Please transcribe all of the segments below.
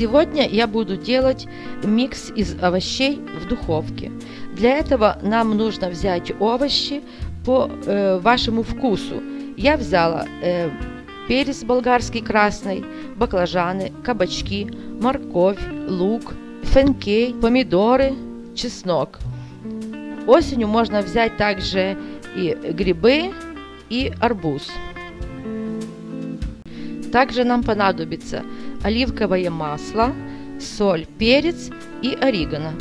Сегодня я буду делать микс из овощей в духовке. Для этого нам нужно взять овощи по э, вашему вкусу. Я взяла э, перец болгарский красный, баклажаны, кабачки, морковь, лук, фенкей, помидоры, чеснок. Осенью можно взять также и грибы, и арбуз. Также нам понадобится оливковое масло, соль, перец и орегано.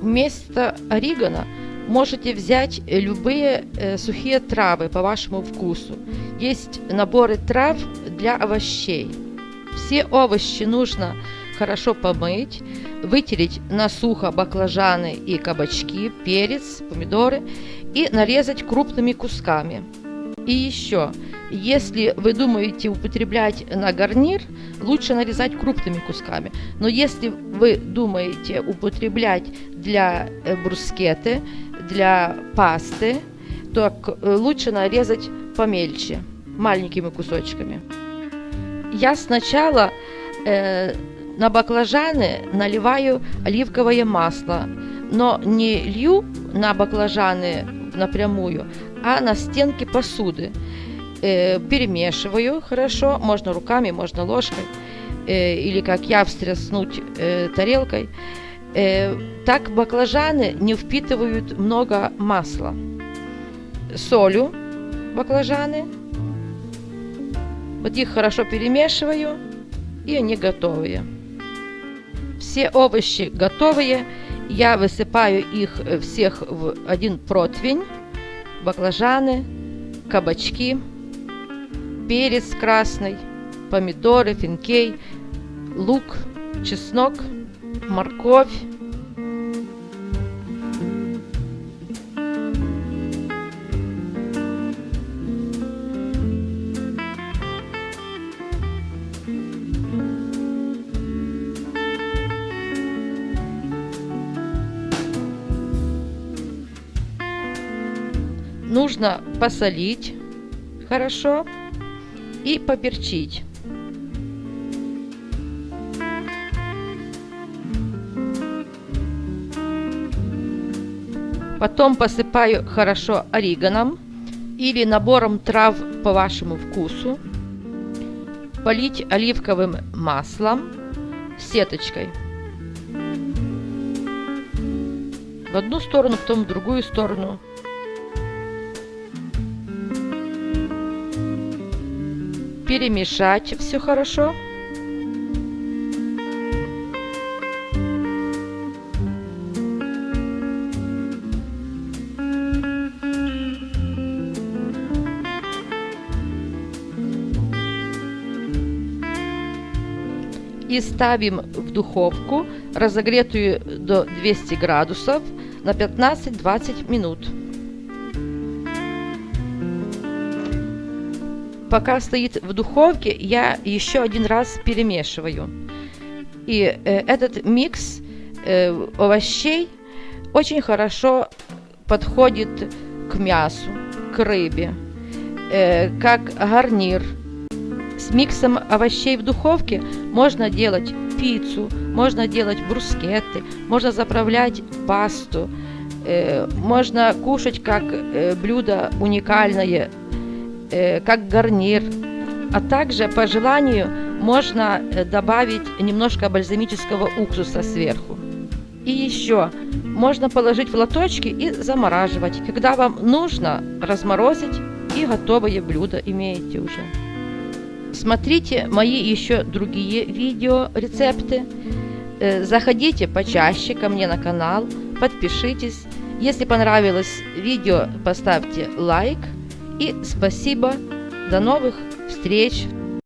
Вместо орегано можете взять любые э, сухие травы по вашему вкусу. Есть наборы трав для овощей. Все овощи нужно хорошо помыть, вытереть на сухо баклажаны и кабачки, перец, помидоры и нарезать крупными кусками. И еще, если вы думаете употреблять на гарнир, лучше нарезать крупными кусками. Но если вы думаете употреблять для э, брускеты, для пасты, то э, лучше нарезать помельче, маленькими кусочками. Я сначала э, на баклажаны наливаю оливковое масло, но не лью на баклажаны напрямую, а на стенки посуды. Э, перемешиваю хорошо, можно руками, можно ложкой, э, или как я встряснуть э, тарелкой. Э, так баклажаны не впитывают много масла. Солю баклажаны, вот их хорошо перемешиваю, и они готовые. Все овощи готовые, я высыпаю их всех в один противень. Баклажаны, кабачки, перец красный, помидоры, финкей, лук, чеснок, морковь, нужно посолить хорошо и поперчить. Потом посыпаю хорошо ориганом или набором трав по вашему вкусу. Полить оливковым маслом сеточкой. В одну сторону, потом в другую сторону. Перемешать все хорошо. И ставим в духовку, разогретую до 200 градусов, на 15-20 минут. Пока стоит в духовке, я еще один раз перемешиваю. И э, этот микс э, овощей очень хорошо подходит к мясу, к рыбе, э, как гарнир. С миксом овощей в духовке можно делать пиццу, можно делать брускетты, можно заправлять пасту, э, можно кушать как э, блюдо уникальное Э, как гарнир. А также по желанию можно э, добавить немножко бальзамического уксуса сверху. И еще можно положить в лоточки и замораживать. Когда вам нужно, разморозить и готовое блюдо имеете уже. Смотрите мои еще другие видео, рецепты. Э, заходите почаще ко мне на канал, подпишитесь. Если понравилось видео, поставьте лайк. И спасибо. До новых встреч.